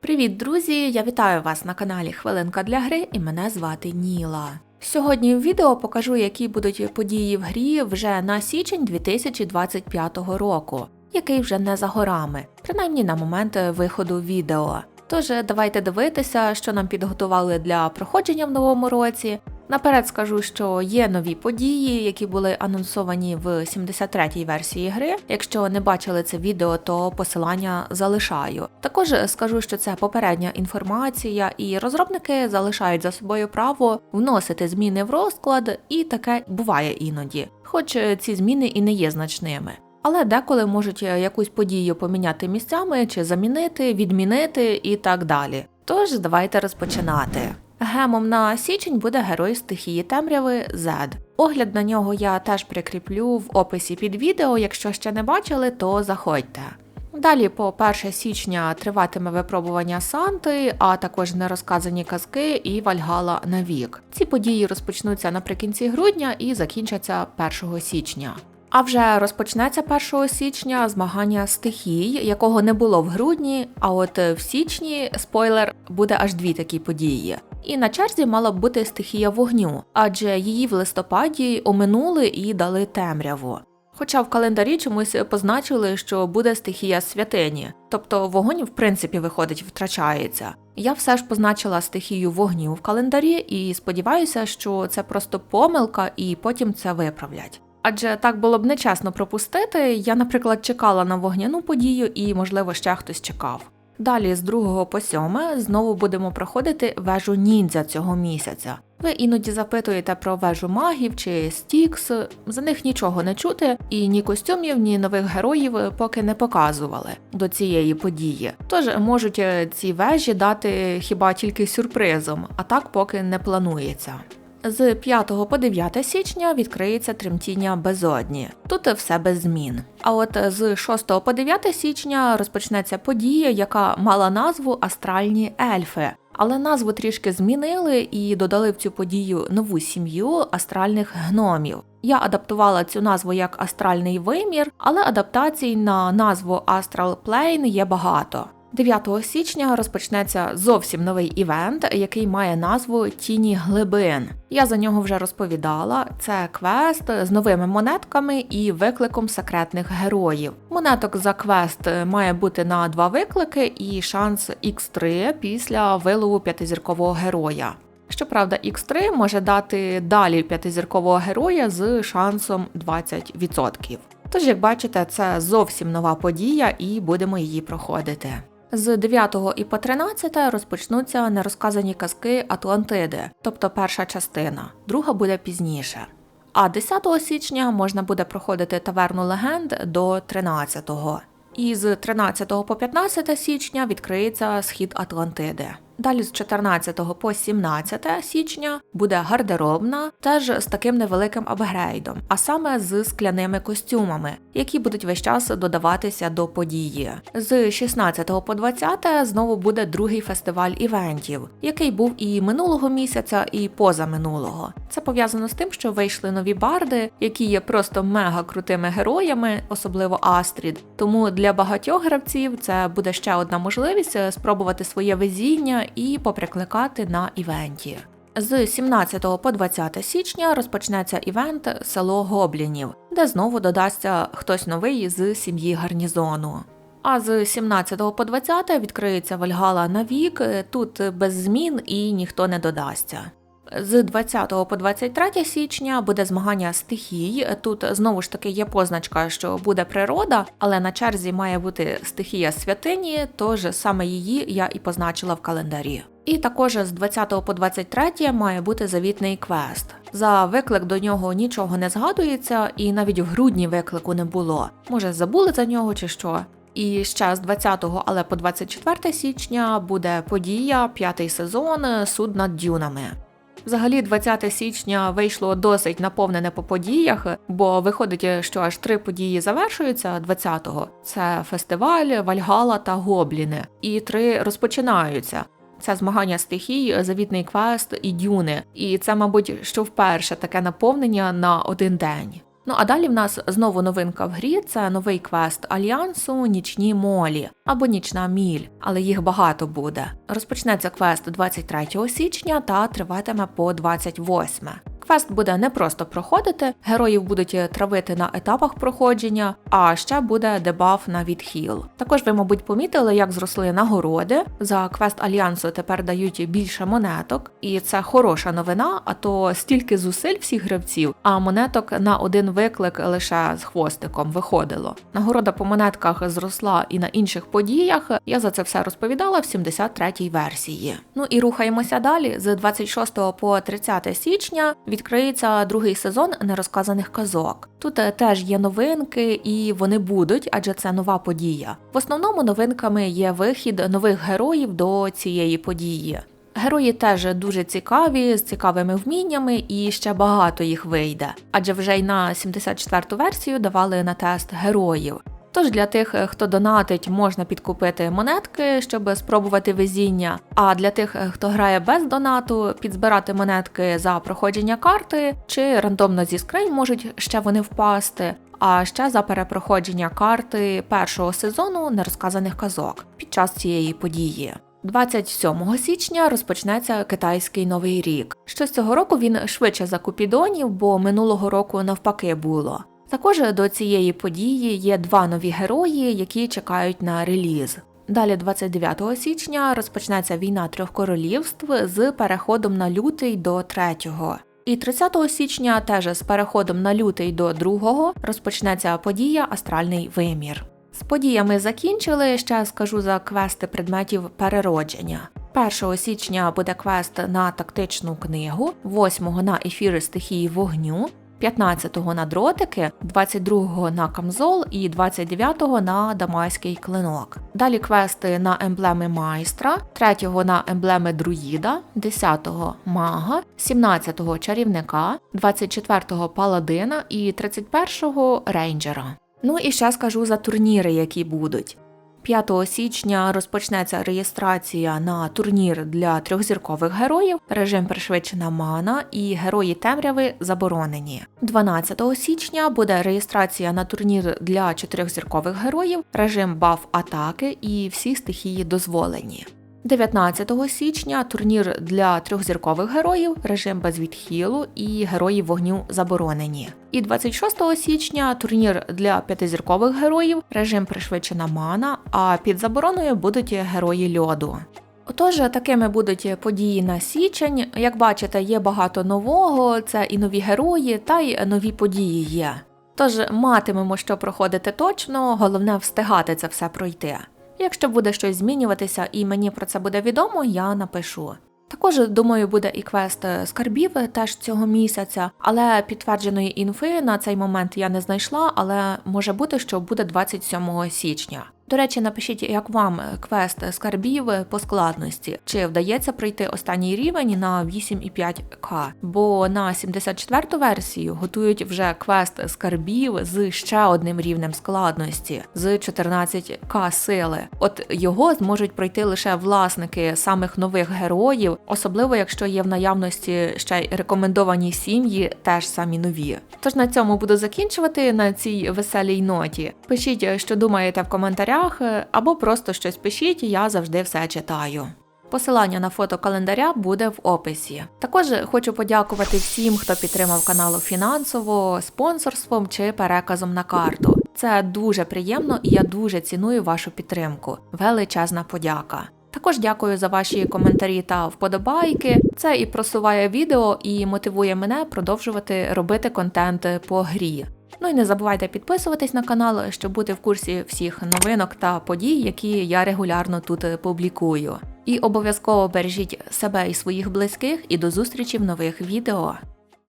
Привіт, друзі! Я вітаю вас на каналі Хвилинка для гри і мене звати Ніла. Сьогодні в відео покажу, які будуть події в грі вже на січень 2025 року, який вже не за горами, принаймні на момент виходу відео. Тож давайте дивитися, що нам підготували для проходження в новому році. Наперед скажу, що є нові події, які були анонсовані в 73-й версії гри. Якщо не бачили це відео, то посилання залишаю. Також скажу, що це попередня інформація, і розробники залишають за собою право вносити зміни в розклад, і таке буває іноді, хоч ці зміни і не є значними. Але деколи можуть якусь подію поміняти місцями чи замінити, відмінити і так далі. Тож давайте розпочинати. Гемом на січень буде герой стихії темряви Зед. Огляд на нього я теж прикріплю в описі під відео. Якщо ще не бачили, то заходьте. Далі, по 1 січня, триватиме випробування Санти, а також нерозказані казки і Вальгала на вік. Ці події розпочнуться наприкінці грудня і закінчаться 1 січня. А вже розпочнеться 1 січня змагання стихій, якого не було в грудні. А от в січні спойлер буде аж дві такі події. І на черзі мала б бути стихія вогню, адже її в листопаді оминули і дали темряву. Хоча в календарі чомусь позначили, що буде стихія святині, тобто вогонь в принципі виходить, втрачається. Я все ж позначила стихію вогню в календарі і сподіваюся, що це просто помилка, і потім це виправлять. Адже так було б нечесно пропустити. Я, наприклад, чекала на вогняну подію, і, можливо, ще хтось чекав. Далі з 2 по 7 знову будемо проходити вежу ніндзя цього місяця. Ви іноді запитуєте про вежу магів чи стікс, за них нічого не чути, і ні костюмів, ні нових героїв поки не показували до цієї події. Тож можуть ці вежі дати хіба тільки сюрпризом, а так поки не планується. З 5 по 9 січня відкриється тремтіння безодні. Тут все без змін. А от з 6 по 9 січня розпочнеться подія, яка мала назву Астральні ельфи. Але назву трішки змінили і додали в цю подію нову сім'ю астральних гномів. Я адаптувала цю назву як астральний вимір, але адаптацій на назву Astral Plane є багато. 9 січня розпочнеться зовсім новий івент, який має назву Тіні глибин. Я за нього вже розповідала. Це квест з новими монетками і викликом секретних героїв. Монеток за квест має бути на два виклики і шанс X3 після вилову п'ятизіркового героя. Щоправда, X3 може дати далі п'ятизіркового героя з шансом 20%. Тож, як бачите, це зовсім нова подія, і будемо її проходити. З 9 і по 13 розпочнуться нерозказані казки Атлантиди, тобто перша частина, друга буде пізніше. А 10 січня можна буде проходити таверну легенд до 13-го. І з 13 по 15 січня відкриється схід Атлантиди. Далі з 14 по 17 січня буде гардеробна, теж з таким невеликим апгрейдом, а саме з скляними костюмами, які будуть весь час додаватися до події. З 16 по 20 знову буде другий фестиваль івентів, який був і минулого місяця, і позаминулого. Це пов'язано з тим, що вийшли нові барди, які є просто мега крутими героями, особливо Астрід. Тому для багатьох гравців це буде ще одна можливість спробувати своє везіння і поприкликати на івенті. З 17 по 20 січня розпочнеться івент Село Гоблінів, де знову додасться хтось новий з сім'ї гарнізону. А з 17 по 20 відкриється Вальгала на вік, тут без змін і ніхто не додасться. З 20 по 23 січня буде змагання стихій. Тут знову ж таки є позначка, що буде природа, але на черзі має бути стихія святині, тож саме її я і позначила в календарі. І також з 20 по 23 має бути завітний квест. За виклик до нього нічого не згадується, і навіть в грудні виклику не було. Може, забули за нього чи що. І ще з 20, але по 24 січня буде подія, п'ятий сезон суд над дюнами. Взагалі, 20 січня вийшло досить наповнене по подіях, бо виходить, що аж три події завершуються 20-го. Це фестиваль, Вальгала та Гобліни. І три розпочинаються. Це змагання стихій, завітний квест і дюни. І це, мабуть, що вперше таке наповнення на один день. Ну а далі в нас знову новинка в грі. Це новий квест альянсу Нічні молі або Нічна міль, але їх багато буде. Розпочнеться квест 23 січня та триватиме по 28. Квест буде не просто проходити, героїв будуть травити на етапах проходження, а ще буде дебаф на відхіл. Також ви, мабуть, помітили, як зросли нагороди. За квест альянсу тепер дають більше монеток, і це хороша новина. А то стільки зусиль всіх гравців, а монеток на один виклик лише з хвостиком виходило. Нагорода по монетках зросла і на інших подіях. Я за це все розповідала в 73-й версії. Ну і рухаємося далі. З 26 по 30 січня відкриється другий сезон нерозказаних казок. Тут е, теж є новинки, і вони будуть, адже це нова подія. В основному новинками є вихід нових героїв до цієї події. Герої теж дуже цікаві, з цікавими вміннями, і ще багато їх вийде. Адже вже й на 74-ту версію давали на тест героїв. Тож для тих, е, хто донатить, можна підкупити монетки, щоб спробувати везіння. А для тих, е, хто грає без донату, підзбирати монетки за проходження карти, чи рандомно зі скринь можуть ще вони впасти. А ще за перепроходження карти першого сезону нерозказаних казок під час цієї події. 27 січня розпочнеться китайський новий рік. Що з цього року він швидше за купідонів, бо минулого року навпаки було. Також до цієї події є два нові герої, які чекають на реліз. Далі, 29 січня, розпочнеться війна трьох королівств з переходом на лютий до третього. І 30 січня, теж з переходом на лютий до другого, розпочнеться подія Астральний вимір. З подіями закінчили. Ще скажу за квести предметів переродження. 1 січня буде квест на тактичну книгу, 8 на ефіри стихії вогню, 15-го на дротики, 22-го на камзол і 29-го на дамайський клинок. Далі квести на емблеми майстра, 3-го на емблеми друїда, 10-го мага, 17-го чарівника, 24-го паладина і 31-го рейнджера. Ну і ще скажу за турніри, які будуть. 5 січня розпочнеться реєстрація на турнір для трьохзіркових героїв, режим пришвидшена мана і герої темряви заборонені. 12 січня буде реєстрація на турнір для чотирьохзіркових героїв, режим баф атаки і всі стихії дозволені. 19 січня турнір для трьохзіркових героїв, режим без відхилу і герої вогню заборонені. І 26 січня турнір для п'ятизіркових героїв, режим пришвидшена мана, а під забороною будуть герої льоду. Отож, такими будуть події на січень. Як бачите, є багато нового, це і нові герої, та й нові події є. Тож матимемо що проходити точно, головне встигати це все пройти. Якщо буде щось змінюватися і мені про це буде відомо, я напишу. Також, думаю, буде і квест скарбів теж цього місяця, але підтвердженої інфи на цей момент я не знайшла, але може бути, що буде 27 січня. До речі, напишіть, як вам квест скарбів по складності, чи вдається пройти останній рівень на 8,5К, бо на 74-ту версію готують вже квест скарбів з ще одним рівнем складності з 14К сили. От його зможуть пройти лише власники самих нових героїв, особливо якщо є в наявності ще й рекомендовані сім'ї, теж самі нові. Тож на цьому буду закінчувати на цій веселій ноті. Пишіть, що думаєте в коментарях коментарях е, або просто щось пишіть, я завжди все читаю. Посилання на фото календаря буде в описі. Також хочу подякувати всім, хто підтримав канал фінансово, спонсорством чи переказом на карту. Це дуже приємно і я дуже ціную вашу підтримку. Величезна подяка. Також дякую за ваші коментарі та вподобайки. Це і просуває відео, і мотивує мене продовжувати робити контент по грі. Ну і не забувайте підписуватись на канал, щоб бути в курсі всіх новинок та подій, які я регулярно тут публікую. І обов'язково бережіть себе і своїх близьких, і до зустрічі в нових відео.